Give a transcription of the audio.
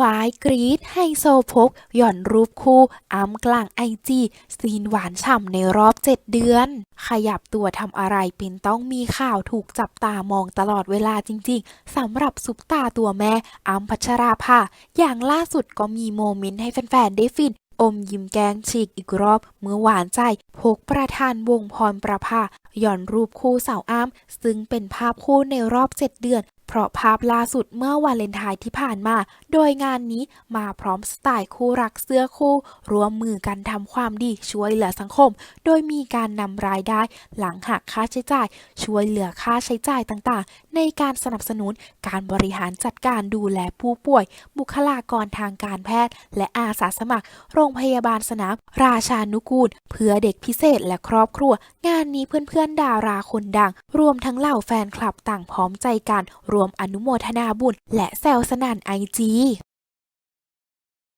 วายกรีดไฮโซพก หย่อนรูปคู่อ้ำกลางไอจีซีนหวานฉ่ำในรอบ7เดือน ขยับตัวทำอะไรเป็นต้องมีข่าวถูกจับตามองตลอดเวลาจริงๆสำหรับซุปตาตัวแม่อ้ำพัชราภาอย่างล่าสุดก็มีโมเมนต์ให้แฟนๆ ได้ฟินอมยิ้มแกงฉีกอีกรอบเมื่อหวานใจพกประธานวงพรประภาหย่อนรูปคู่สาวอ้ำซึ่งเป็นภาพคู่ในรอบ7เดือน เพราะภาพล่าสุดเมื่อวาเลนไทน์ที่ผ่านมา โดยงานนี้มาพร้อมสไตล์คู่รักเสื้อคู่ร่วมมือกันทำความดีช่วยเหลือสังคม โดยมีการนำรายได้หลังหักค่าใช้จ่าย ช่วยเหลือค่าใช้จ่ายต่างๆ ในการสนับสนุนการบริหารจัดการดูแลผู้ป่วย บุคลากรทางการแพทย์ และอาสาสมัคร โรงพยาบาลสนามราชานุกูล เพื่อเด็กพิเศษและครอบครัว งานนี้เพื่อนๆดาราคนดัง รวมทั้งเหล่าแฟนคลับต่างพร้อมใจกันรวมอนุโมทนาบุญ และแซวสนั่นไอจี